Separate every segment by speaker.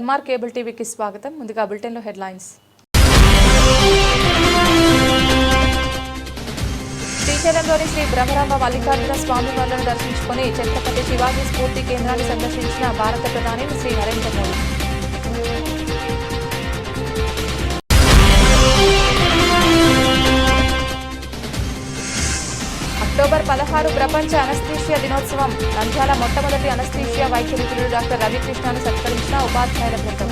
Speaker 1: MR cable టీవీకి స్వాగతం. ముందుగా బులెటిన్లో హెడ్లైన్స్. శ్రీశైలంలోని శ్రీ బ్రహ్మరామ మల్లికార్జున స్వామి వారిని దర్శించుకుని ఛత్రపతి శివాజీ స్ఫూర్తి కేంద్రాన్ని సందర్శించిన భారత ప్రధాని శ్రీ నరేంద్ర మోదీ అక్టోబర్ పదహారు ప్రపంచ అనస్థీషియా దినోత్సవం. నంద్యాల మొట్టమొదటి అనస్థీషియా వైద్య నిపుణుడు డాక్టర్ రవికృష్ణను సత్కరించిన ఉపాధ్యాయుల బృందం.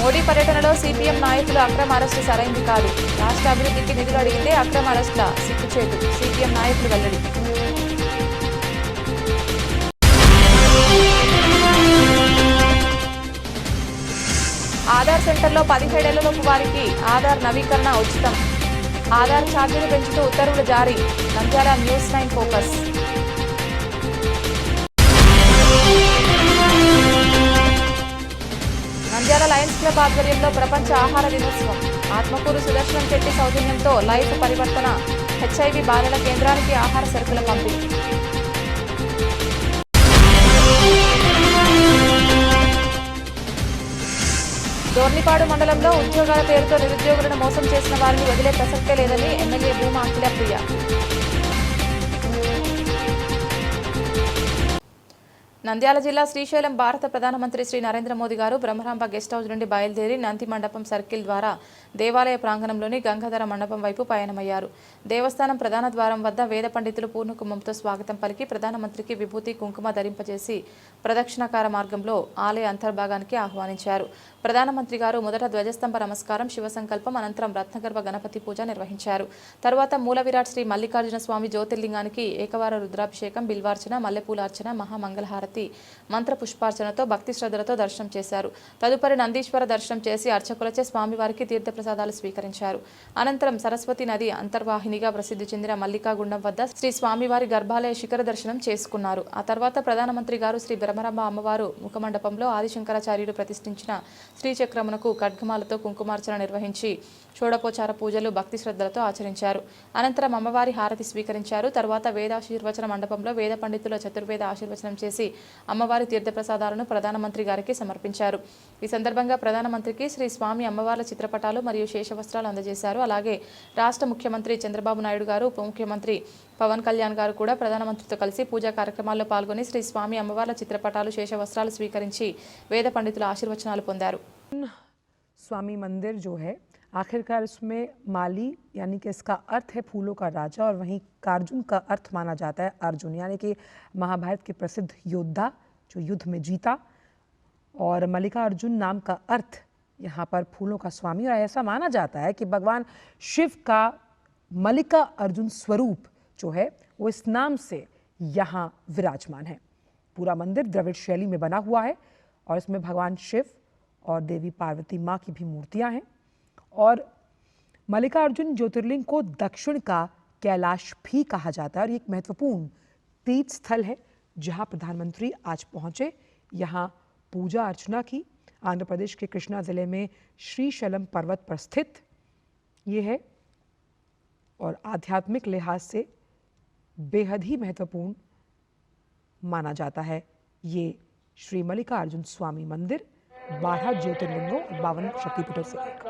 Speaker 1: మోడీ పర్యటనలో సిపిఎం నాయకులు అక్రమ అరెస్టు సరైంది కాదు. రాష్ట్ర అభివృద్ధికి నిధులు అడిగితే అక్రమ అరెస్టుల సిగ్గుచేటు. సిపిఎం నాయకులు వెల్లడి. ఆధార్ సెంటర్లో పదిహేడేళ్ళలోపు వారికి ఆధార్ నవీకరణ ఉచితం. ఆధార్ ఛార్జీలు పెంచుతూ ఉత్తర్వులు జారీ. Nandyal news nine focus. Nandyal lions club ఆధ్వర్యంలో ప్రపంచ ఆహార దినోత్సవం. ఆత్మకూరు సుదర్శనం చెట్టి సౌజన్యంతో లైఫ్ పరివర్తన. హెచ్ఐవి బాలల కేంద్రానికి ఆహార సరుకుల పంపిణీ. దోర్నిపాడు మండలంలో ఉద్యోగాల పేరుతో నిరుద్యోగులను మోసం చేసిన వారిని వదిలే ప్రసక్తే లేదని ఎమ్మెల్యే భూమా అఖిల ప్రియ. నంద్యాల జిల్లా శ్రీశైలం భారత ప్రధానమంత్రి శ్రీ నరేంద్ర మోదీ గారు బ్రహ్మరాంబ గెస్ట్ హౌస్ నుండి బయలుదేరి నంది మండపం సర్కిల్ ద్వారా దేవాలయ ప్రాంగణంలోని గంగాధర మండపం వైపు పయనమయ్యారు. దేవస్థానం ప్రధాన ద్వారం వద్ద వేద పండితులు పూర్ణకుంభంతో స్వాగతం పలికి ప్రధానమంత్రికి విభూతి కుంకుమ ధరింపజేసి ప్రదక్షిణాకార మార్గంలో ఆలయ అంతర్భాగానికి ఆహ్వానించారు. ప్రధానమంత్రి గారు మొదట ధ్వజస్తంభ నమస్కారం శివ సంకల్పం అనంతరం రత్నగర్భ గణపతి పూజ నిర్వహించారు. తర్వాత మూల విరాట్ శ్రీ మల్లికార్జున స్వామి జ్యోతిర్లింగానికి ఏకవార రుద్రాభిషేకం బిల్వార్చన మల్లెపూలార్చన మహామంగళహారతి మంత్ర పుష్పార్చనతో భక్తి శ్రద్ధలతో దర్శనం చేశారు. తదుపరి నందీశ్వర దర్శనం చేసి అర్చకులచే స్వామివారికి తీర్థప్రసాదాలు స్వీకరించారు. అనంతరం సరస్వతి నది అంతర్వాహినిగా ప్రసిద్ధి చెందిన మల్లికాగుండం వద్ద శ్రీ స్వామివారి గర్భాలయ శిఖర దర్శనం చేసుకున్నారు. ఆ తర్వాత ప్రధానమంత్రి గారు శ్రీ బ్రహ్మరమ్మ అమ్మవారు ముఖమండపంలో ఆదిశంకరాచార్యుడు ప్రతిష్ఠించిన శ్రీచక్రమునకు ఖడ్గమాలతో కుంకుమార్చన నిర్వహించి షోడపోచార పూజలు భక్తి శ్రద్ధలతో ఆచరించారు. అనంతరం అమ్మవారి హారతి స్వీకరించారు. తర్వాత వేదాశీర్వచన మండపంలో వేద పండితుల చతుర్వేద ఆశీర్వచనం చేసి అమ్మవారి తీర్థప్రసాదాలను ప్రధానమంత్రి గారికి సమర్పించారు. ఈ సందర్భంగా ప్రధానమంత్రికి శ్రీ స్వామి అమ్మవార్ల చిత్రపటాలు మరియు శేషవస్త్రాలు అందజేశారు. అలాగే రాష్ట్ర ముఖ్యమంత్రి చంద్రబాబు నాయుడు గారు ఉప ముఖ్యమంత్రి పవన్ కళ్యాణ్ గారు కూడా ప్రధానమంత్రితో కలిసి పూజా కార్యక్రమాల్లో పాల్గొని శ్రీ స్వామి అమ్మవార్ల చిత్రపటాలు శేషవస్త్రాలు స్వీకరించి వేద పండితుల ఆశీర్వచనాలు పొందారు.
Speaker 2: స్వామి మందిర్ జో హై. आखिरकार इसमें माली, यानी कि इसका अर्थ है फूलों का राजा, और वहीं कार्जुन का अर्थ माना जाता है अर्जुन, यानी कि महाभारत के प्रसिद्ध योद्धा, जो युद्ध में जीता। और मल्लिका अर्जुन नाम का अर्थ यहाँ पर फूलों का स्वामी, और ऐसा माना जाता है कि भगवान शिव का मल्लिका अर्जुन स्वरूप जो है, वो इस नाम से यहाँ विराजमान है। पूरा मंदिर द्रविड़ शैली में बना हुआ है, और इसमें भगवान शिव और देवी पार्वती माँ की भी मूर्तियाँ हैं। और मल्लिकार्जुन ज्योतिर्लिंग को दक्षिण का कैलाश भी कहा जाता है और ये एक महत्वपूर्ण तीर्थ स्थल है, जहाँ प्रधानमंत्री आज पहुँचे। यहाँ पूजा अर्चना की। आंध्र प्रदेश के कृष्णा ज़िले में श्रीशैलम पर्वत पर स्थित ये है। और आध्यात्मिक लिहाज से बेहद ही महत्वपूर्ण माना जाता है ये श्री मल्लिकार्जुन स्वामी मंदिर, बारह ज्योतिर्लिंगों और बावन शक्तिपीठों से एक।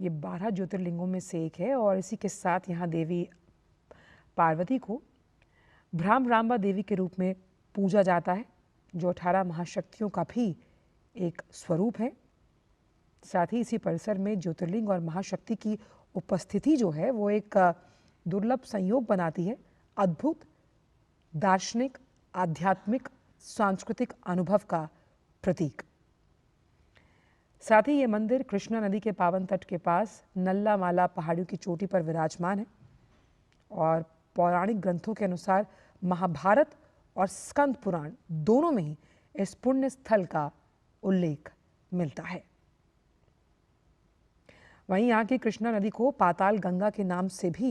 Speaker 2: ये बारह ज्योतिर्लिंगों में से एक है और इसी के साथ यहाँ देवी पार्वती को भ्राम रामबा देवी के रूप में पूजा जाता है, जो अठारह महाशक्तियों का भी एक स्वरूप है। साथ ही इसी परिसर में ज्योतिर्लिंग और महाशक्ति की उपस्थिति जो है, वो एक दुर्लभ संयोग बनाती है। अद्भुत, दार्शनिक, आध्यात्मिक,
Speaker 3: सांस्कृतिक अनुभव का प्रतीक। साथ ही ये मंदिर कृष्णा नदी के पावन तट के पास नल्ला माला पहाड़ियों की चोटी पर विराजमान है और पौराणिक ग्रंथों के अनुसार महाभारत और स्कंद पुराण दोनों में ही इस पुण्य स्थल का उल्लेख मिलता है। वहीं यहाँ की कृष्णा नदी को पाताल गंगा के नाम से भी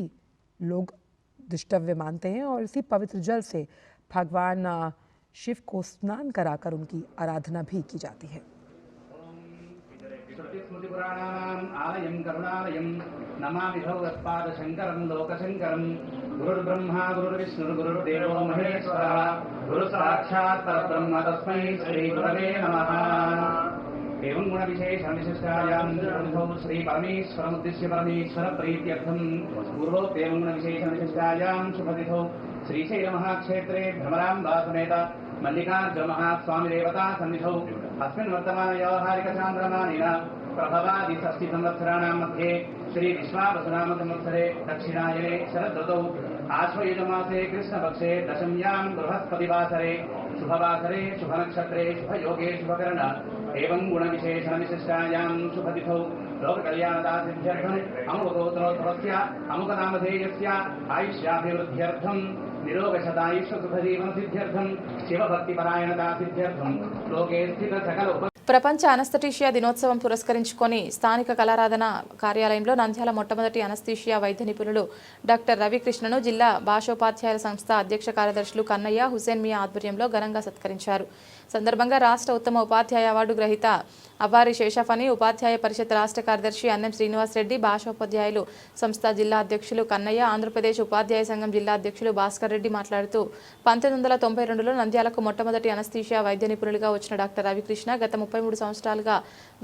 Speaker 3: लोग दृष्टव्य मानते हैं और इसी पवित्र जल से भगवान शिव को स्नान कराकर उनकी आराधना भी की जाती है।
Speaker 4: श्रुतिस्मृतिपुराणानाम् आलयं करुणालयं नमामि भगवत्पादशङ्करं लोकशङ्करं गुरुर्ब्रह्मा गुरुर्विष्णुर्गुरुर्देवो महेश्वरः। गुरुसाक्षात् परब्रह्म तस्मै श्रीगुरवे नमः। एवं गुणविशेषविशिष्टायां गुरुभौ श्रीपरमेश्वरमुद्दिश्य परमेश्वरप्रीत्यर्थं पूर्वोक्तेवं गुणविशेषविशिष्टायां शुभतिथौ श्रीशैलमहाक्षेत्रे भ्रमराम्बासमेत मल्लिकार्जुनमहास्वामिदेवता सन्निधौ। अस्मिन् वर्तमानव्यावहारिकचान्द्रमानेन प्रभवादि षष्टिसंवत्सराणां मध्ये श्रीविश्वावसुनामसंवत्सरे दक्षिणायने शरदृतौ। आश्वयुजमासे कृष्णपक्षे दशम्यां बृहस्पतिवासरे शुभवासरे शुभनक्षत्रे शुभयोगे शुभकरण एवं गुणविशेषणविशिष्टायां शुभतिथौ। लोककल्याणदासिद्ध्यर्थम् अमुकगोत्रोत्सवस्य अमुकनामधेयस्य आयुष्याभिवृद्ध्यर्थम्।
Speaker 1: ప్రపంచ అనస్థటీషియా దినోత్సవం పురస్కరించుకొని స్థానిక కళారాధన కార్యాలయంలో నంద్యాల మొట్టమొదటి అనస్థీషియా వైద్య నిపుణులు డాక్టర్ రవికృష్ణను జిల్లా భాషోపాధ్యాయుల సంస్థ అధ్యక్ష కార్యదర్శులు కన్నయ్య హుసేన్ మియా ఆధ్వర్యంలో ఘనంగా సత్కరించారు. సందర్భంగా రాష్ట్ర ఉత్తమ ఉపాధ్యాయ అవార్డు గ్రహీత అవ్వారి శేషఫని ఉపాధ్యాయ పరిషత్ రాష్ట్ర కార్యదర్శి అన్నం శ్రీనివాస్ రెడ్డి భాషోపాధ్యాయులు సంస్థ జిల్లా అధ్యక్షులు కన్నయ్య ఆంధ్రప్రదేశ్ ఉపాధ్యాయ సంఘం జిల్లా అధ్యక్షులు భాస్కర్ రెడ్డి మాట్లాడుతూ పంతొమ్మిది వందల తొంభై రెండులో నంద్యాలకు మొట్టమొదటి అనస్థీషియా వైద్య నిపుణులుగా వచ్చిన డాక్టర్ రవికృష్ణ గత ముప్పై మూడు సంవత్సరాలుగా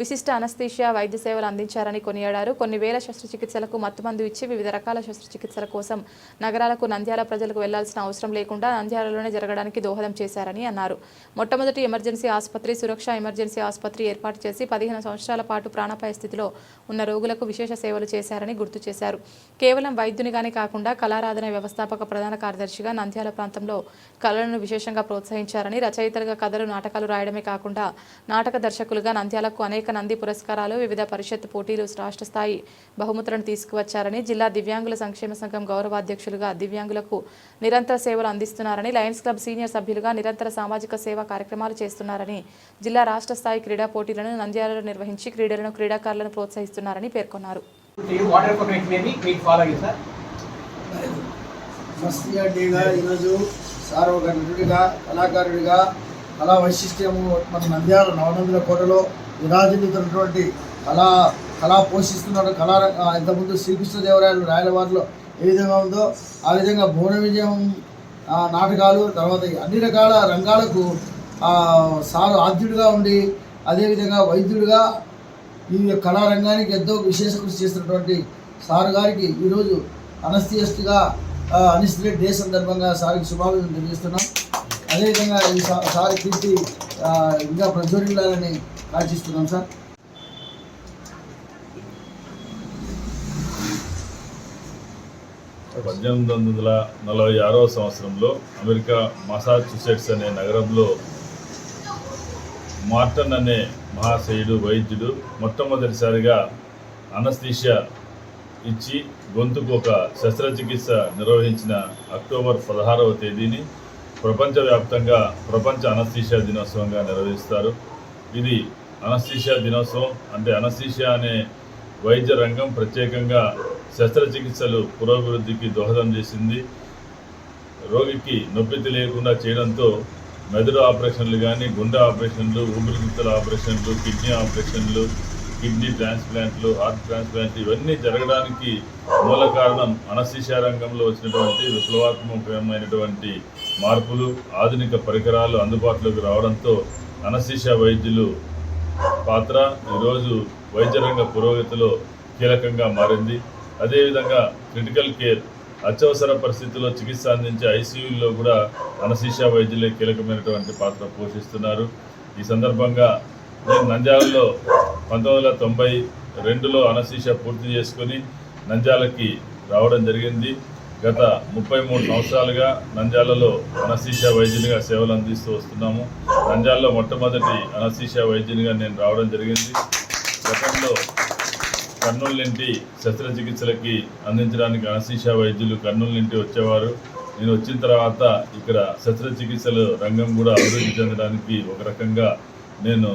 Speaker 1: విశిష్ట అనస్థీషియా వైద్య సేవలు అందించారని కొనియాడారు. కొన్ని వేల శస్త్రచికిత్సలకు మత్తుమందు ఇచ్చి వివిధ రకాల శస్త్రచికిత్సల కోసం నగరాలకు నంద్యాల ప్రజలకు వెళ్ళాల్సిన అవసరం లేకుండా నంద్యాలలోనే జరగడానికి దోహదం చేశారని అన్నారు. మొట్టమొదటి ఎమర్జెన్సీ ఆసుపత్రి సురక్ష ఎమర్జెన్సీ ఆసుపత్రి ఏర్పాటు చేసి పదిహేను సంవత్సరాల పాటు ప్రాణాపాయ స్థితిలో ఉన్న రోగులకు విశేష సేవలు చేశారని గుర్తు చేశారు. కేవలం వైద్యునిగానే కాకుండా కళారాధన వ్యవస్థాపక ప్రధాన కార్యదర్శిగా నంద్యాల ప్రాంతంలో కళలను విశేషంగా ప్రోత్సహించారని రచయితలుగా కథలు నాటకాలు రాయడమే కాకుండా నాటక దర్శకులుగా నంద్యాలకు అనేక నంది పురస్కారాలు వివిధ పరిషత్ పోటీలు రాష్ట్ర స్థాయి బహుమతులను తీసుకువచ్చారని జిల్లా దివ్యాంగుల సంక్షేమ సంఘం గౌరవాధ్యక్షులుగా దివ్యాంగులకు నిరంతర సేవలు అందిస్తున్నారని లయన్స్ క్లబ్ సీనియర్ సభ్యులుగా నిరంతర సామాజిక సేవా కార్యక్రమాలు చేస్తున్నారని జిల్లా రాష్ట్ర స్థాయి క్రీడా పోటీలను నంద్యాలలో నిర్వహించి క్రీడలను క్రీడాకారులను ప్రోత్సహిస్తున్నారని పేర్కొన్నారు.
Speaker 5: ఈరోజు సార్ ఒక నటుడిగా కళాకారుడిగా కళా వైశిష్ట్యము మన నంద్యాల నవనందుల కోటలో విరాజిల్లుతున్నటువంటి కళా కళా పోషిస్తున్న కళా ఇంతకుముందు శ్రీకృష్ణదేవరాయలు రాయలవారిలో ఏ విధంగా ఉందో ఆ విధంగా భువన విజయం ఆ, నాటకాలు తర్వాత అన్ని రకాల రంగాలకు సారు ఆద్యుడిగా ఉండి అదేవిధంగా వైద్యుడిగా ఈ కళారంగానికి ఎంతో విశేష కృషి చేసినటువంటి సార్ గారికి ఈరోజు అనస్థియస్ట్గా అనిస్ట్రేట్ డే సందర్భంగా సార్కి శుభాభివృద్ధి తెలియజేస్తున్నాం. అదేవిధంగా ఈ సా- సార్ కీర్తి ఇంకా ప్రజ్వరిల్లాలని ఆశిస్తున్నాం సార్.
Speaker 6: పద్దెనిమిది వందల నలభై ఆరవ సంవత్సరంలో అమెరికా మసాచుసెట్స్ అనే నగరంలో మార్టన్ అనే మహాశయుడు వైద్యుడు మొట్టమొదటిసారిగా అనస్థీషియా ఇచ్చి గొంతుకు ఒక శస్త్రచికిత్స నిర్వహించిన అక్టోబర్ పదహారవ తేదీని ప్రపంచవ్యాప్తంగా ప్రపంచ అనస్థీషియా దినోత్సవంగా నిర్వహిస్తారు. ఇది అనస్థీషియా దినోత్సవం అంటే అనస్థీషియా అనే వైద్య రంగం ప్రత్యేకంగా శస్త్రచికిత్సలు పురోభివృద్ధికి దోహదం చేసింది. రోగికి నొప్పి తెలియకుండా చేయడంతో మెదడు ఆపరేషన్లు కానీ గుండె ఆపరేషన్లు ఊపిరితిత్తుల ఆపరేషన్లు కిడ్నీ ఆపరేషన్లు కిడ్నీ ట్రాన్స్ప్లాంట్లు హార్ట్ ట్రాన్స్ప్లాంట్లు ఇవన్నీ జరగడానికి మూల కారణం అనస్థిషియా రంగంలో వచ్చినటువంటి విప్లవాత్మకమైనటువంటి మార్పులు ఆధునిక పరికరాలు అందుబాటులోకి రావడంతో అనస్థిషియా వైద్యులు పాత్ర ఈరోజు వైద్యరంగ పురోగతిలో కీలకంగా మారింది. అదేవిధంగా క్రిటికల్ కేర్ అత్యవసర పరిస్థితుల్లో చికిత్స అందించే ఐసీయూల్లో కూడా అనశీషా వైద్యులే కీలకమైనటువంటి పాత్ర పోషిస్తున్నారు. ఈ సందర్భంగా నేను నంద్యాలలో పంతొమ్మిది వందల తొంభై రెండులో అనశీష పూర్తి చేసుకొని నంద్యాలకి రావడం జరిగింది. గత ముప్పై మూడు సంవత్సరాలుగా నంద్యాలలో అనశీష వైద్యునిగా సేవలు అందిస్తూ వస్తున్నాము. నంద్యాలలో మొట్టమొదటి అనశీష వైద్యునిగా నేను రావడం జరిగింది. గతంలో కర్నూలు నుండి శస్త్రచికిత్సలకి అందించడానికి అనశీష వైద్యులు కర్నూలు నుండి వచ్చేవారు. నేను వచ్చిన తర్వాత ఇక్కడ శస్త్రచికిత్సలు రంగం కూడా అభివృద్ధి చెందడానికి ఒక రకంగా నేను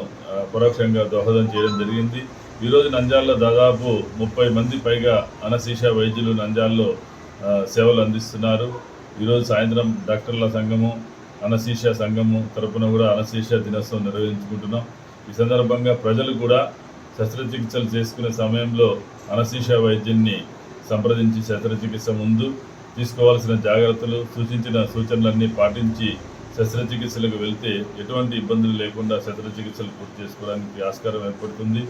Speaker 6: పరోక్షంగా దోహదం చేయడం జరిగింది. ఈరోజు నంజాల్లో దాదాపు ముప్పై మంది పైగా అనశీషా వైద్యులు నంజాల్లో సేవలు అందిస్తున్నారు. ఈరోజు సాయంత్రం డాక్టర్ల సంఘము అనశీష సంఘము తరపున కూడా అనశీష దినోత్సవం నిర్వహించుకుంటున్నాం. ఈ సందర్భంగా ప్రజలు కూడా శస్త్రచికిత్సలు చేసుకునే సమయంలో అనశీష వైద్యున్ని సంప్రదించి శస్త్రచికిత్స ముందు తీసుకోవాల్సిన జాగ్రత్తలు సూచించిన సూచనలన్నీ పాటించి శస్త్రచికిత్సలకు వెళ్తే ఎటువంటి ఇబ్బందులు లేకుండా శస్త్రచికిత్సలు పూర్తి చేసుకోవడానికి ఆస్కారం ఏర్పడుతుంది.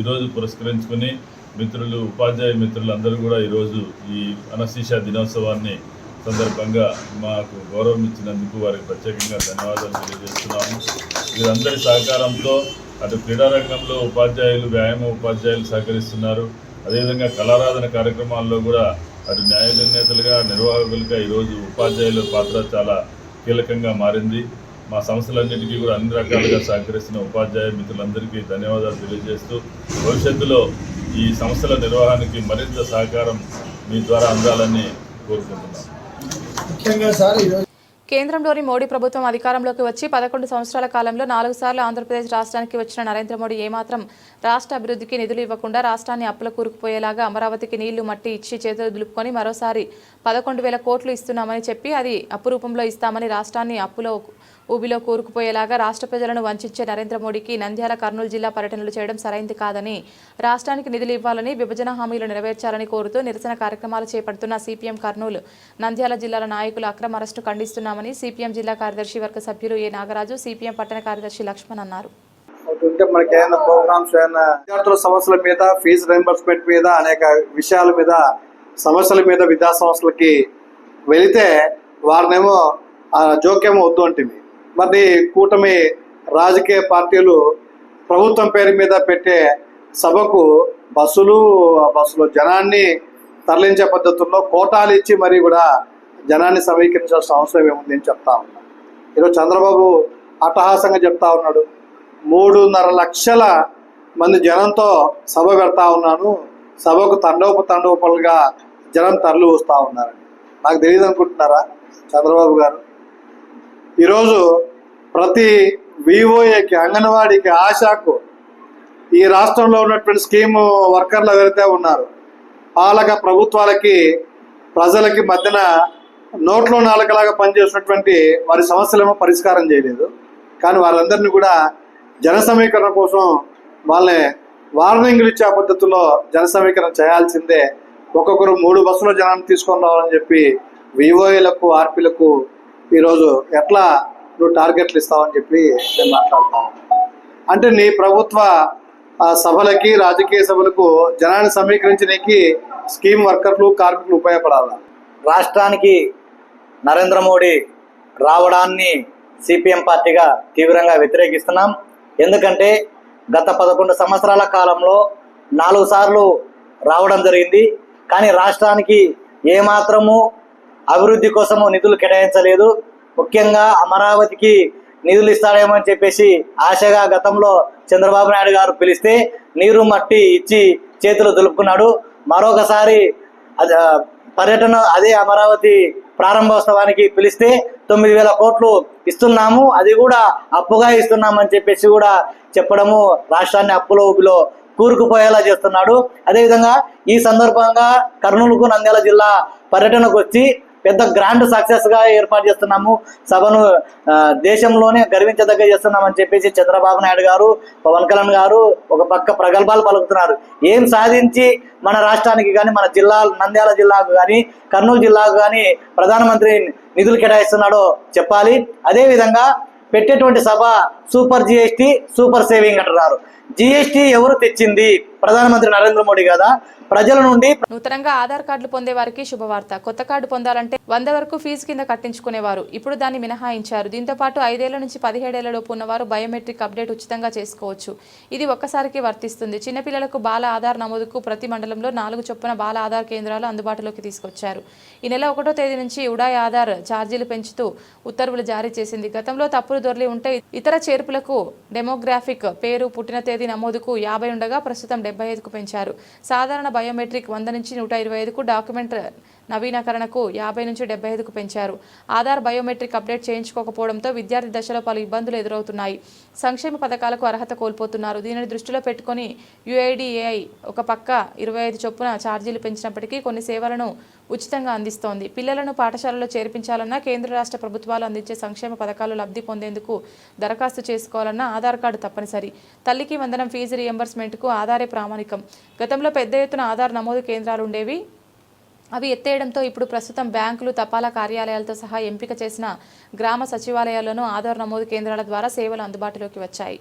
Speaker 6: ఈరోజు పురస్కరించుకుని మిత్రులు ఉపాధ్యాయ మిత్రులు అందరూ కూడా ఈరోజు ఈ అనశీషా దినోత్సవాన్ని సందర్భంగా మాకు గౌరవం ఇచ్చినందుకు వారికి ప్రత్యేకంగా ధన్యవాదాలు తెలియజేస్తున్నాము. వీరందరి సహకారంతో అటు క్రీడారంగంలో ఉపాధ్యాయులు వ్యాయామ ఉపాధ్యాయులు సహకరిస్తున్నారు. అదేవిధంగా కళారాధన కార్యక్రమాల్లో కూడా అటు న్యాయ నిర్ణేతలుగా నిర్వాహకులుగా ఈరోజు ఉపాధ్యాయుల పాత్ర చాలా కీలకంగా మారింది. మా సంస్థలన్నిటికీ కూడా అన్ని రకాలుగా సహకరిస్తున్న ఉపాధ్యాయ మిత్రులందరికీ ధన్యవాదాలు తెలియజేస్తూ భవిష్యత్తులో ఈ సంస్థల నిర్వహణకి మరింత సహకారం మీ ద్వారా అందాలని కోరుకుంటున్నాం.
Speaker 5: ముఖ్యంగా సార్ ఈరోజు
Speaker 1: కేంద్రంలోని మోడీ ప్రభుత్వం అధికారంలోకి వచ్చి పదకొండు సంవత్సరాల కాలంలో నాలుగు సార్లు ఆంధ్రప్రదేశ్ రాష్ట్రానికి వచ్చిన నరేంద్ర మోడీ ఏమాత్రం రాష్ట్ర అభివృద్ధికి నిధులు ఇవ్వకుండా రాష్ట్రాన్ని అప్పుల కూరుకుపోయేలాగా అమరావతికి నీళ్ళు మట్టి ఇచ్చి చేతులు దులుపుకొని మరోసారి పదకొండు వేల కోట్లు ఇస్తున్నామని చెప్పి అది అప్పు రూపంలో ఇస్తామని రాష్ట్రాన్ని అప్పులో ఊబిలో కూరుకుపోయేలాగా రాష్ట్ర ప్రజలను వంచించే నరేంద్ర మోడీకి నంద్యాల కర్నూలు జిల్లా పర్యటనలు చేయడం సరైంది కాదని రాష్ట్రానికి నిధులు ఇవ్వాలని విభజన హామీలు నెరవేర్చాలని కోరుతూ నిరసన కార్యక్రమాలు చేపడుతున్న సిపిఎం కర్నూలు. నంద్యాల జిల్లాల నాయకుల అక్రమ అరెస్టు ఖండిస్తున్నామని సిపిఎం జిల్లా కార్యదర్శి వర్గ సభ్యులు ఏ నాగరాజు సిపిఎం పట్టణ కార్యదర్శి లక్ష్మణ్ అన్నారు.
Speaker 7: ఉంటే మనకి ఏమైనా ప్రోగ్రామ్స్ ఏమైనా విద్యార్థుల సమస్యల మీద ఫీజు రింబర్స్మెంట్ మీద అనేక విషయాల మీద సమస్యల మీద విద్యా సంస్థలకి వెళితే వారినేమో జోక్యం వద్దు అంటుంది. మరి కూటమి రాజకీయ పార్టీలు ప్రభుత్వం పేరు మీద పెట్టే సభకు బస్సులు బస్సులో జనాన్ని తరలించే పద్ధతుల్లో కోటాలు ఇచ్చి మరీ కూడా జనాన్ని సమీకరించాల్సిన అవసరం ఏముంది అని చెప్తా ఉన్నాను ఈరోజు చంద్రబాబు అట్టహాసంగా చెప్తా ఉన్నాడు. మూడున్నర లక్షల మంది జనంతో సభ పెడతా ఉన్నాను. సభకు తండోపు తండోపలుగా జనం తరలి వస్తూ ఉన్నారని నాకు తెలియదు అనుకుంటున్నారా చంద్రబాబు గారు? ఈరోజు ప్రతి వివోఏకి అంగన్వాడీకి ఆశాకు ఈ రాష్ట్రంలో ఉన్నటువంటి స్కీమ్ వర్కర్లు ఎవరైతే ఉన్నారు పాలక ప్రభుత్వాలకి ప్రజలకి మధ్యన నోట్లో నాలుకలాగా పనిచేసినటువంటి వారి సమస్యలేమో పరిష్కారం చేయలేదు. కానీ వారందరినీ కూడా జన సమీకరణ కోసం వాళ్ళని వార్నింగ్లు ఇచ్చే పద్ధతిలో జన సమీకరణ చేయాల్సిందే. ఒక్కొక్కరు మూడు బస్సుల జనాన్ని తీసుకొని రావాలని చెప్పి వివోఏలకు ఆర్పీలకు ఈరోజు ఎట్లా నువ్వు టార్గెట్లు ఇస్తావని చెప్పి నేను మాట్లాడతాను అంటే నీ ప్రభుత్వ సభలకి రాజకీయ సభలకు జనాన్ని సమీకరించడానికి స్కీమ్ వర్కర్లు కార్మికులు ఉపయోగపడాలి?
Speaker 8: రాష్ట్రానికి నరేంద్ర మోడీ రావడాన్ని సిపిఎం పార్టీగా తీవ్రంగా వ్యతిరేకిస్తున్నాం. ఎందుకంటే గత పదకొండు సంవత్సరాల కాలంలో నాలుగు సార్లు రావడం జరిగింది. కానీ రాష్ట్రానికి ఏమాత్రము అభివృద్ధి కోసము నిధులు కేటాయించలేదు. ముఖ్యంగా అమరావతికి నిధులు ఇస్తాడేమో అని చెప్పేసి ఆశగా గతంలో చంద్రబాబు నాయుడు గారు పిలిస్తే నీరు మట్టి ఇచ్చి చేతులు దులుపుకున్నాడు. మరొకసారి అది- పర్యటన అదే అమరావతి ప్రారంభోత్సవానికి పిలిస్తే తొమ్మిది వేల కోట్లు ఇస్తున్నాము అది కూడా అప్పుగా ఇస్తున్నామని చెప్పేసి కూడా చెప్పడము రాష్ట్రాన్ని అప్పుల ఊపిలో కూరుకుపోయేలా చేస్తున్నాడు. అదేవిధంగా ఈ సందర్భంగా కర్నూలుకు నంద్యాల జిల్లా పర్యటనకు వచ్చి పెద్ద గ్రాండ్ సక్సెస్గా ఏర్పాటు చేస్తున్నాము. సభను దేశంలోనే గర్వించదగ్గ చేస్తున్నామని చెప్పేసి చంద్రబాబు నాయుడు గారు పవన్ కళ్యాణ్ గారు ఒక పక్క ప్రగల్భాలు పలుకుతున్నారు. ఏం సాధించి మన రాష్ట్రానికి కానీ మన జిల్లా నంద్యాల జిల్లాకు కానీ కర్నూలు జిల్లాకు కానీ ప్రధానమంత్రి నిధులు కేటాయిస్తున్నాడో చెప్పాలి. అదేవిధంగా పెట్టేటువంటి సభ సూపర్ జిఎస్టి సూపర్ సేవింగ్ అంటున్నారు. జిఎస్టి ఎవరు తెచ్చింది? ప్రధానమంత్రి నరేంద్ర మోడీ కదా. ప్రజల నుండి
Speaker 1: నూతనంగా ఆధార్ కార్డులు పొందే వారికి శుభవార్త. కొత్త కార్డు పొందాలంటే వంద వరకు ఫీజు కింద కట్టించుకునేవారు. ఇప్పుడు దాన్ని మినహాయించారు. దీంతో పాటు ఐదేళ్ళ నుంచి పదిహేడేళ్ళ లోపు ఉన్నవారు బయోమెట్రిక్ అప్డేట్ ఉచితంగా చేసుకోవచ్చు. ఇది ఒక్కసారికి వర్తిస్తుంది. చిన్నపిల్లలకు బాల ఆధార్ నమోదుకు ప్రతి మండలంలో నాలుగు చొప్పున బాల ఆధార్ కేంద్రాలు అందుబాటులోకి తీసుకొచ్చారు. ఈ నెల ఒకటో తేదీ నుంచి ఉడాయ్ ఆధార్ ఛార్జీలు పెంచుతూ ఉత్తర్వులు జారీ చేసింది. గతంలో తప్పులు దొరలి ఉంటే ఇతర చేర్పులకు డెమోగ్రాఫిక్ పేరు పుట్టిన తేదీ నమోదుకు యాభై ఉండగా ప్రస్తుతం డెబ్బై ఐదుకు పెంచారు. సాధారణ బయోమెట్రిక్ వంద నుంచి నూట ఇరవై ఐదుకు డాక్యుమెంట్ నవీకరణకు యాభై నుంచి డెబ్బై ఐదుకు పెంచారు. ఆధార్ బయోమెట్రిక్ అప్డేట్ చేయించుకోకపోవడంతో విద్యార్థి దశలో పలు ఇబ్బందులు ఎదురవుతున్నాయి. సంక్షేమ పథకాలకు అర్హత కోల్పోతున్నారు. దీనిని దృష్టిలో పెట్టుకొని యుఐడిఏఐ ఒక పక్క ఇరవై ఐదు చొప్పున ఛార్జీలు పెంచినప్పటికీ కొన్ని సేవలను ఉచితంగా అందిస్తోంది. పిల్లలను పాఠశాలలో చేర్పించాలన్నా కేంద్ర రాష్ట్ర ప్రభుత్వాలు అందించే సంక్షేమ పథకాలు లబ్ధి పొందేందుకు దరఖాస్తు చేసుకోవాలన్నా ఆధార్ కార్డు తప్పనిసరి. తల్లికి వందనం ఫీజు రియంబర్స్మెంట్కు ఆధారే ప్రామాణికం. గతంలో పెద్ద ఎత్తున ఆధార్ నమోదు కేంద్రాలు ఉండేవి అవి ఎత్తేయడంతో ఇప్పుడు ప్రస్తుతం బ్యాంకులు తపాలా కార్యాలయాలతో సహా ఎంపిక చేసిన గ్రామ సచివాలయాల్లోనూ ఆధార్ నమోదు కేంద్రాల ద్వారా సేవలు అందుబాటులోకి వచ్చాయి.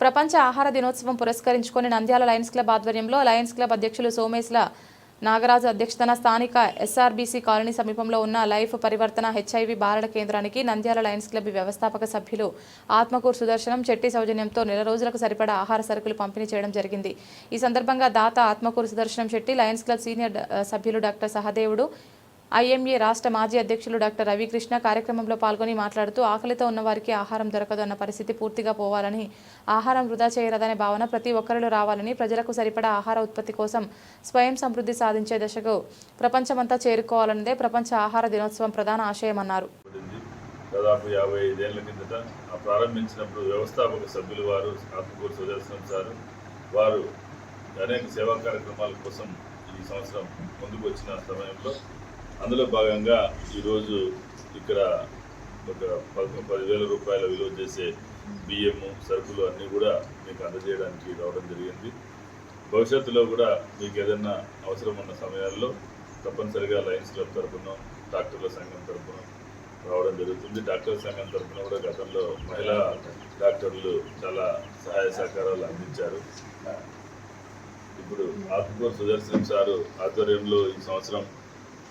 Speaker 1: ప్రపంచ ఆహార దినోత్సవం పురస్కరించుకుని నంద్యాల లయన్స్ క్లబ్ ఆధ్వర్యంలో లయన్స్ క్లబ్ అధ్యక్షులు సోమేశ్ల నాగరాజు అధ్యక్షతన స్థానిక ఎస్ఆర్బీసీ కాలనీ సమీపంలో ఉన్న లైఫ్ పరివర్తన హెచ్ఐవి బాలల కేంద్రానికి నంద్యాల లయన్స్ క్లబ్ వ్యవస్థాపక సభ్యులు ఆత్మకూరు సుదర్శనం చెట్టి సౌజన్యంతో నెల రోజులకు సరిపడా ఆహార సరుకులు పంపిణీ చేయడం జరిగింది. ఈ సందర్భంగా దాత Atmakur Sudarshanam Chetty lions club senior సభ్యులు డాక్టర్ సహదేవుడు ఐఎంఏ రాష్ట్ర మాజీ అధ్యక్షులు డాక్టర్ రవికృష్ణ కార్యక్రమంలో పాల్గొని మాట్లాడుతూ ఆకలితో ఉన్న వారికి ఆహారం దొరకదు అన్న పరిస్థితి పూర్తిగా పోవాలని ఆహారం వృధా చేయరదనే భావన ప్రతి ఒక్కరిలో రావాలని ప్రజలకు సరిపడా ఆహార ఉత్పత్తి కోసం స్వయం సమృద్ధి సాధించే దశకు ప్రపంచమంతా చేరుకోవాలన్నదే ప్రపంచ ఆహార దినోత్సవం ప్రధాన ఆశయమన్నారు.
Speaker 6: దాదాపు యాభై ఐదేళ్ళ కిందట ప్రారంభించినప్పుడు వ్యవస్థాపక సభ్యులు వారు ఆత్మకూరు సుదర్శనం సారు వారు అనేక సేవా కార్యక్రమాల కోసం ఈ సంవత్సరం ముందుకు వచ్చిన సమయంలో అందులో భాగంగా ఈరోజు ఇక్కడ ఒక పదివేల రూపాయల విలువ చేసే బియ్యము సరుకులు అన్నీ కూడా మీకు అందజేయడానికి రావడం జరిగింది. భవిష్యత్తులో కూడా మీకు ఏదైనా అవసరం ఉన్న సమయాల్లో తప్పనిసరిగా లయన్స్ క్లబ్ తరపున డాక్టర్ల సంఘం తరపున రావడం జరుగుతుంది. డాక్టర్ల సంఘం తరఫున కూడా గతంలో మహిళా డాక్టర్లు చాలా సహాయ సహకారాలు అందించారు. ఇప్పుడు ఆత్మకూరు సుదర్శన్ సారు ఆధ్వర్యంలో ఈ సంవత్సరం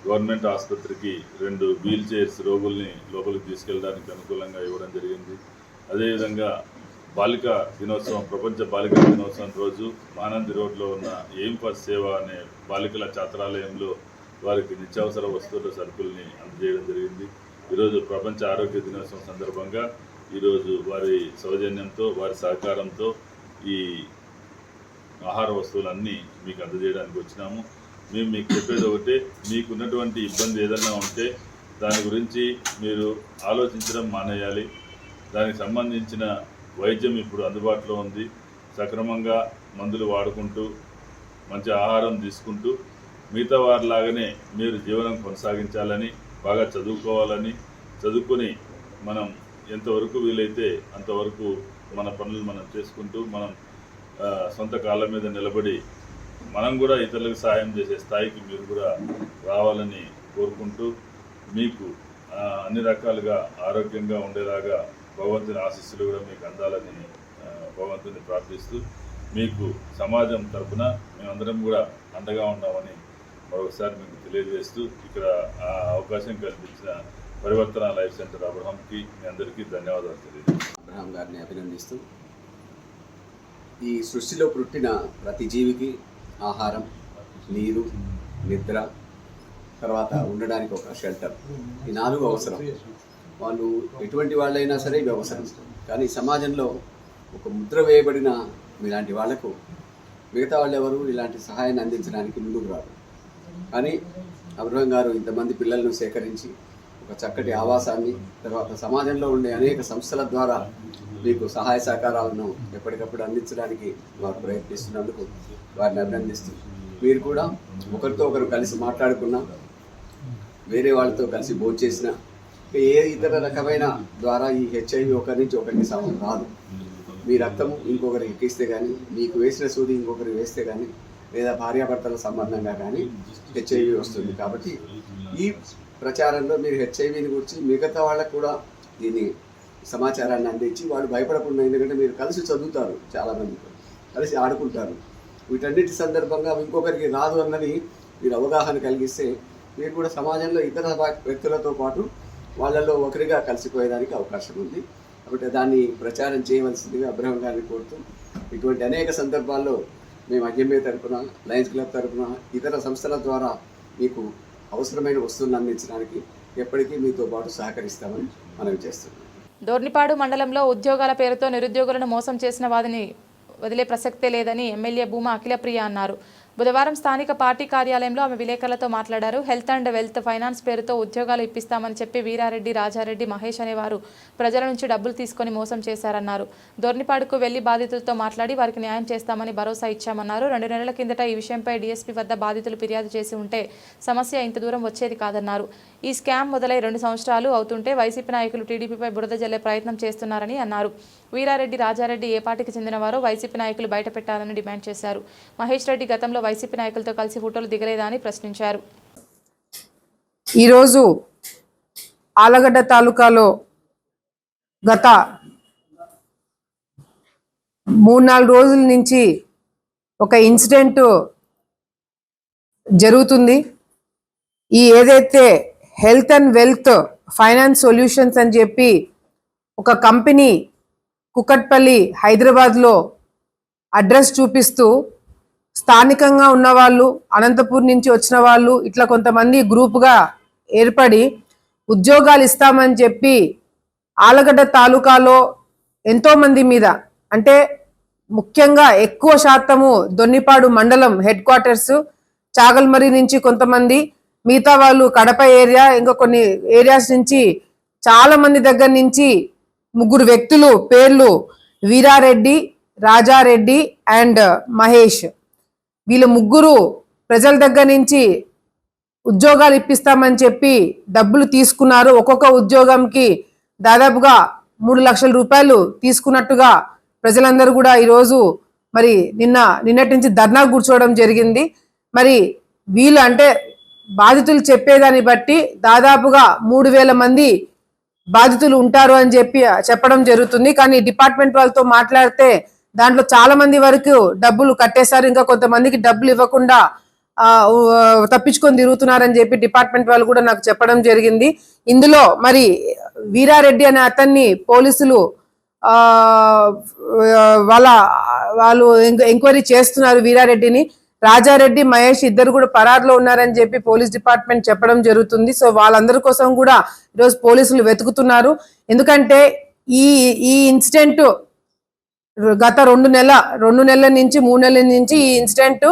Speaker 6: గవర్నమెంట్ ఆసుపత్రికి రెండు వీల్ చైర్స్ రోగుల్ని లోపలికి తీసుకెళ్ళడానికి అనుకూలంగా ఇవ్వడం జరిగింది. అదేవిధంగా బాలికా దినోత్సవం ప్రపంచ బాలికా దినోత్సవం రోజు మానంది రోడ్లో ఉన్న ఎయిమ్ ఫర్ సేవ అనే బాలికల ఛాత్రాలయంలో వారికి నిత్యావసర వస్తువుల సరుకుల్ని అందజేయడం జరిగింది. ఈరోజు ప్రపంచ ఆరోగ్య దినోత్సవం సందర్భంగా ఈరోజు వారి సౌజన్యంతో వారి సహకారంతో ఈ ఆహార వస్తువులన్నీ మీకు అందజేయడానికి వచ్చినాము. మేము మీకు చెప్పేది ఒకటే మీకు ఉన్నటువంటి ఇబ్బంది ఏదైనా ఉంటే దాని గురించి మీరు ఆలోచించడం మానేయాలి. దానికి సంబంధించిన వైద్యం ఇప్పుడు అందుబాటులో ఉంది. సక్రమంగా మందులు వాడుకుంటూ మంచి ఆహారం తీసుకుంటూ మిగతా వారిలాగానే మీరు జీవనం కొనసాగించాలని బాగా చదువుకోవాలని చదువుకొని మనం ఎంతవరకు వీలైతే అంతవరకు మన పనులు మనం చేసుకుంటూ మనం సొంత కాళ్ళ మీద నిలబడి మనం కూడా ఇతరులకు సహాయం చేసే స్థాయికి మీరు కూడా రావాలని కోరుకుంటూ మీకు అన్ని రకాలుగా ఆరోగ్యంగా ఉండేలాగా భగవంతుని ఆశీస్సులు కూడా మీకు అందాలని భగవంతుని ప్రార్థిస్తూ మీకు సమాజం తరఫున మేమందరం కూడా అండగా ఉన్నామని మరొకసారి మీకు తెలియజేస్తూ ఇక్కడ ఆ అవకాశం కల్పించిన పరివర్తన లైఫ్ సెంటర్ అబ్రహాంకి మీ అందరికీ ధన్యవాదాలు తెలియజేస్తాను
Speaker 9: అబ్రహాం గారిని అభినందిస్తూ ఈ సృష్టిలో పుట్టిన ప్రతి జీవికి ఆహారం నీరు నిద్ర తర్వాత ఉండడానికి ఒక షెల్టర్ ఈ నాలుగు అవసరం. వాళ్ళు ఎటువంటి వాళ్ళైనా సరే ఇవి అవసరం. కానీ సమాజంలో ఒక ముద్ర వేయబడిన ఇలాంటి వాళ్ళకు మిగతా వాళ్ళు ఎవరు ఇలాంటి సహాయాన్ని అందించడానికి ముందుకు రారు. కానీ అబ్రహం గారు ఇంతమంది పిల్లలను సేకరించి ఒక చక్కటి ఆవాసాన్ని తర్వాత సమాజంలో ఉండే అనేక సంస్థల ద్వారా మీకు సహాయ సహకారాలను ఎప్పటికప్పుడు అందించడానికి వారు ప్రయత్నిస్తున్నందుకు వారిని అభినందిస్తూ మీరు కూడా ఒకరితో ఒకరు కలిసి మాట్లాడుకున్నా వేరే వాళ్ళతో కలిసి భోంచేసిన ఏ ఇతర రకమైన ద్వారా ఈ హెచ్ఐవి ఒకరి నుంచి ఒకరికి సమం రాదు. మీ రక్తము ఇంకొకరికి ఎక్కిస్తే కానీ మీకు వేసిన సూది ఇంకొకరికి వేస్తే కానీ లేదా భార్యాభర్తల సంబంధంగా కానీ హెచ్ఐవి వస్తుంది. కాబట్టి ఈ ప్రచారంలో మీరు హెచ్ఐవిని గురించి మిగతా వాళ్ళకు కూడా దీన్ని సమాచారాన్ని అందించి వాళ్ళు భయపడకుండా ఎందుకంటే మీరు కలిసి చదువుతారు చాలామందితో కలిసి ఆడుకుంటారు. వీటన్నిటి సందర్భంగా ఇంకొకరికి రాదు అన్నది మీరు అవగాహన కలిగిస్తే మీరు కూడా సమాజంలో ఇతర వ్యక్తులతో పాటు వాళ్ళలో ఒకరిగా కలిసిపోయేదానికి అవకాశం ఉంది. కాబట్టి దాన్ని ప్రచారం చేయవలసిందిగా అబ్రహం గారిని కోరుతూ ఇటువంటి అనేక సందర్భాల్లో మేము అజంబే తరపున లయన్స్ క్లబ్ తరపున ఇతర సంస్థల ద్వారా మీకు అవసరమైన వస్తువులను అందించడానికి ఎప్పటికీ మీతో పాటు సహకరిస్తామని మనవి చేస్తున్నాం.
Speaker 1: దోర్నిపాడు మండలంలో ఉద్యోగాల పేరుతో నిరుద్యోగులను మోసం చేసిన వారిని వదిలే ప్రసక్తే లేదని ఎమ్మెల్యే భూమా అఖిలప్రియ అన్నారు. బుధవారం స్థానిక పార్టీ కార్యాలయంలో ఆమె విలేకరులతో మాట్లాడారు. హెల్త్ అండ్ వెల్త్ ఫైనాన్స్ పేరుతో ఉద్యోగాలు ఇప్పిస్తామని చెప్పి వీరారెడ్డి రాజారెడ్డి మహేష్ అనేవారు ప్రజల నుంచి డబ్బులు తీసుకొని మోసం చేశారన్నారు. దొర్నిపాడుకు వెళ్ళి బాధితులతో మాట్లాడి వారికి న్యాయం చేస్తామని భరోసా ఇచ్చామన్నారు. రెండు నెలల కిందట ఈ విషయంపై డీఎస్పీ వద్ద బాధితులు ఫిర్యాదు చేసి ఉంటే సమస్య ఇంత దూరం వచ్చేది కాదన్నారు. ఈ స్కామ్ మొదలై రెండు సంవత్సరాలు అవుతుంటే వైసీపీ నాయకులు టీడీపీపై బురద జల్లే ప్రయత్నం చేస్తున్నారని అన్నారు. వీరారెడ్డి రాజారెడ్డి ఏ పార్టీకి చెందినవారో వైసీపీ నాయకులు బయటపెట్టాలని డిమాండ్ చేశారు. మహేష్ రెడ్డి గతంలో వైసీపీ నాయకులతో కలిసి ఫోటోలు దిగలేదా అని ప్రశ్నించారు.
Speaker 3: ఈరోజు ఆలగడ్డ తాలూకాలో గత మూడు నాలుగు రోజుల నుంచి ఒక ఇన్సిడెంట్ జరుగుతుంది. ఈ ఏదైతే health and wealth finance solutions అని చెప్పి ఒక కంపెనీ కుకట్పల్లి హైదరాబాద్లో అడ్రస్ చూపిస్తూ స్థానికంగా ఉన్నవాళ్ళు అనంతపూర్ నుంచి వచ్చిన వాళ్ళు ఇట్లా కొంతమంది గ్రూప్గా ఏర్పడి ఉద్యోగాలు ఇస్తామని చెప్పి ఆలగడ్డ తాలూకాలో ఎంతోమంది మీద అంటే ముఖ్యంగా ఎక్కువ శాతము దొన్నిపాడు మండలం హెడ్ క్వార్టర్స్ చాగల్మరి నుంచి కొంతమంది మిగతా వాళ్ళు కడప ఏరియా ఇంకా కొన్ని ఏరియాస్ నుంచి చాలా మంది దగ్గర నుంచి ముగ్గురు వ్యక్తులు పేర్లు వీరారెడ్డి రాజారెడ్డి అండ్ మహేష్. వీళ్ళు ముగ్గురు ప్రజల దగ్గర నుంచి ఉద్యోగాలు ఇప్పిస్తామని చెప్పి డబ్బులు తీసుకున్నారు. ఒక్కొక్క ఉద్యోగంకి దాదాపుగా మూడు లక్షల రూపాయలు తీసుకున్నట్టుగా ప్రజలందరూ కూడా ఈరోజు మరి నిన్న నిన్నటి నుంచి ధర్నా కూర్చోవడం జరిగింది. మరి వీళ్ళు అంటే బాధితులు చెప్పేదాన్ని బట్టి దాదాపుగా మూడు వేల మంది బాధితులు ఉంటారు అని చెప్పి చెప్పడం జరుగుతుంది. కానీ డిపార్ట్మెంట్ వాళ్ళతో మాట్లాడితే దాంట్లో చాలా మంది వరకు డబ్బులు కట్టేశారు. ఇంకా కొంతమందికి డబ్బులు ఇవ్వకుండా తప్పించుకొని తిరుగుతున్నారని చెప్పి డిపార్ట్మెంట్ వాళ్ళు కూడా నాకు చెప్పడం జరిగింది. ఇందులో మరి వీరారెడ్డి అనే అతన్ని పోలీసులు వాళ్ళ వాళ్ళు ఎంక్వైరీ చేస్తున్నారు వీరారెడ్డిని. రాజారెడ్డి మహేష్ ఇద్దరు కూడా పరారులో ఉన్నారని చెప్పి పోలీస్ డిపార్ట్మెంట్ చెప్పడం జరుగుతుంది. సో వాళ్ళందరి కోసం కూడా ఈరోజు పోలీసులు వెతుకుతున్నారు. ఎందుకంటే ఈ ఈ ఇన్సిడెంట్ గత రెండు నెల రెండు నెలల నుంచి మూడు నెలల నుంచి ఈ ఇన్సిడెంట్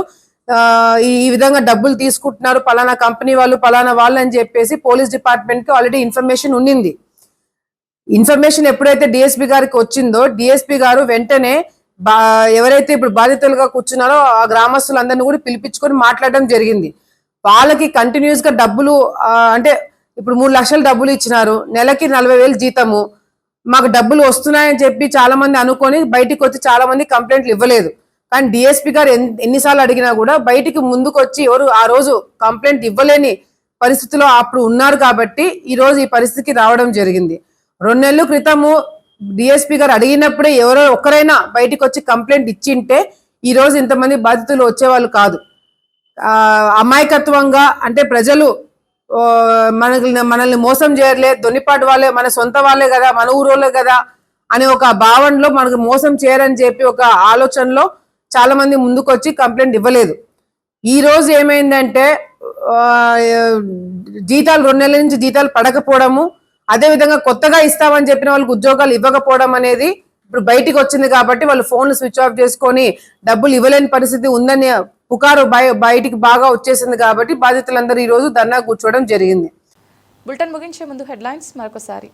Speaker 3: ఈ ఈ విధంగా డబ్బులు తీసుకుంటున్నారు పలానా కంపెనీ వాళ్ళు పలానా వాళ్ళు అని చెప్పేసి పోలీస్ డిపార్ట్మెంట్కి ఆల్రెడీ ఇన్ఫర్మేషన్ ఉండింది ఇన్ఫర్మేషన్ ఎప్పుడైతే డిఎస్పీ గారికి వచ్చిందో డిఎస్పీ గారు వెంటనే బా ఎవరైతే ఇప్పుడు బాధితులుగా కూర్చున్నారో ఆ గ్రామస్తులందరినీ కూడా పిలిపించుకొని మాట్లాడడం జరిగింది. వాళ్ళకి కంటిన్యూస్గా డబ్బులు అంటే ఇప్పుడు మూడు లక్షలు డబ్బులు ఇచ్చినారు నెలకి నలభై వేలు జీతము. మాకు డబ్బులు వస్తున్నాయని చెప్పి చాలా మంది అనుకొని బయటికి వచ్చి చాలా మంది కంప్లైంట్లు ఇవ్వలేదు. కానీ డిఎస్పీ గారు ఎన్- ఎన్నిసార్లు అడిగినా కూడా బయటికి ముందుకు వచ్చి ఎవరు ఆ రోజు కంప్లైంట్ ఇవ్వలేని పరిస్థితిలో అప్పుడు ఉన్నారు కాబట్టి ఈ రోజు ఈ పరిస్థితికి రావడం జరిగింది. రెండు నెలల క్రితము డిఎస్పీ గారు అడిగినప్పుడే ఎవరో ఒక్కరైనా బయటికి వచ్చి కంప్లైంట్ ఇచ్చింటే ఈ రోజు ఇంతమంది బాధితులు వచ్చేవాళ్ళు కాదు. అమాయకత్వంగా అంటే ప్రజలు మనల్ని మనల్ని మోసం చేయలే దొన్నిపాటు వాళ్ళే మన సొంత వాళ్ళే కదా మన ఊరోళ్ళే కదా అనే ఒక భావనలో మనకు మోసం చేయరని చెప్పి ఒక ఆలోచనలో చాలా మంది ముందుకు వచ్చి కంప్లైంట్ ఇవ్వలేదు. ఈ రోజు ఏమైందంటే జీతాలు రెండు నెలల నుంచి జీతాలు పడకపోవడము అదే విధంగా కొత్తగా ఇస్తామని చెప్పిన వాళ్ళకి ఉద్యోగాలు ఇవ్వకపోవడం అనేది ఇప్పుడు బయటికి వచ్చింది కాబట్టి వాళ్ళు ఫోన్ స్విచ్ ఆఫ్ చేసుకొని డబ్బులు ఇవ్వలేని పరిస్థితి ఉందని పుకారు బయటికి బాగా వచ్చేసింది కాబట్టి బాధితులందరూ ఈ రోజు ధర్నా కూర్చోవడం జరిగింది.
Speaker 1: బులెటిన్ ముగించే ముందు హెడ్లైన్స్ మరొకసారి.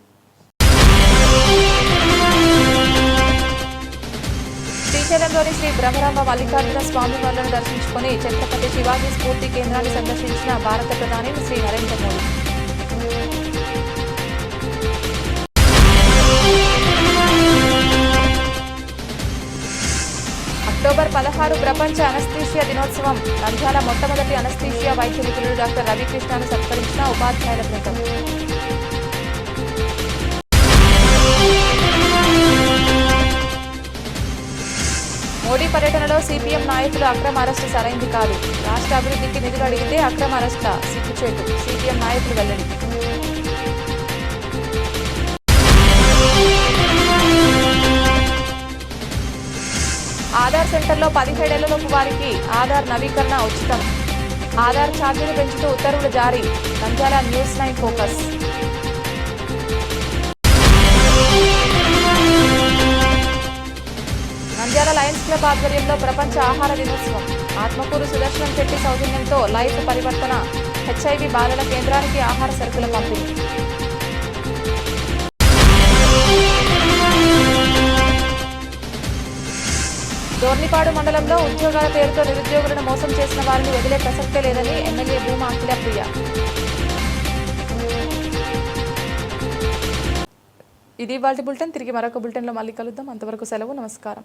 Speaker 1: శ్రీశైలంలోని శ్రీ బ్రహ్మరామ మల్లికార్జున స్వామి వారిని దర్శించుకుని ఛత్రపతి శివాజీ స్ఫూర్తి కేంద్రాన్ని సందర్శించిన భారత ప్రధాని శ్రీ నరేంద్ర మోడీ. అక్టోబర్ పదహారు ప్రపంచ అనస్థీషియా దినోత్సవం. నంద్యాల మొట్టమొదటి అనస్థీషియా వైద్య నిపుణులు డాక్టర్ రవికృష్ణను సత్కరించిన ఉపాధ్యాయుల బృందం. మోడీ పర్యటనలో సిపిఎం నాయకులు అక్రమ అరెస్టు సరైంది కాదు. రాష్ట్ర అభివృద్ధికి నిధులు అడిగితే అక్రమ అరెస్టుల. సిగ్గుచేటు. సిపిఎం నాయకులు వెల్లడి. సెంటర్లో పదిహేడేళ్ళలోపు వారికి ఆధార్ నవీకరణ ఉచితం. ఆధార్ ఛార్జీలు పెంచుతూ ఉత్తర్వులు జారీ. Nandyal news nine focus. Nandyal lions club ఆధ్వర్యంలో ప్రపంచ ఆహార దినోత్సవం. ఆత్మకూరు సుదర్శనం శెట్టి సౌజన్యంతో లైఫ్ పరివర్తన. హెచ్ఐవి బాలల కేంద్రానికి ఆహార సరుకుల పంపిణీ. దోర్నిపాడు మండలంలో ఉద్యోగాల పేరుతో నిరుద్యోగులను మోసం చేసిన వారిని వదిలే ప్రసక్తే లేదని ఎమ్మెల్యే భూమా అఖిల ప్రియ. ఇది వాళ్ళ బులెటిన్. తిరిగి మరొక బులెటిన్లో మళ్ళీ కలుద్దాం. అంతవరకు సెలవు. నమస్కారం.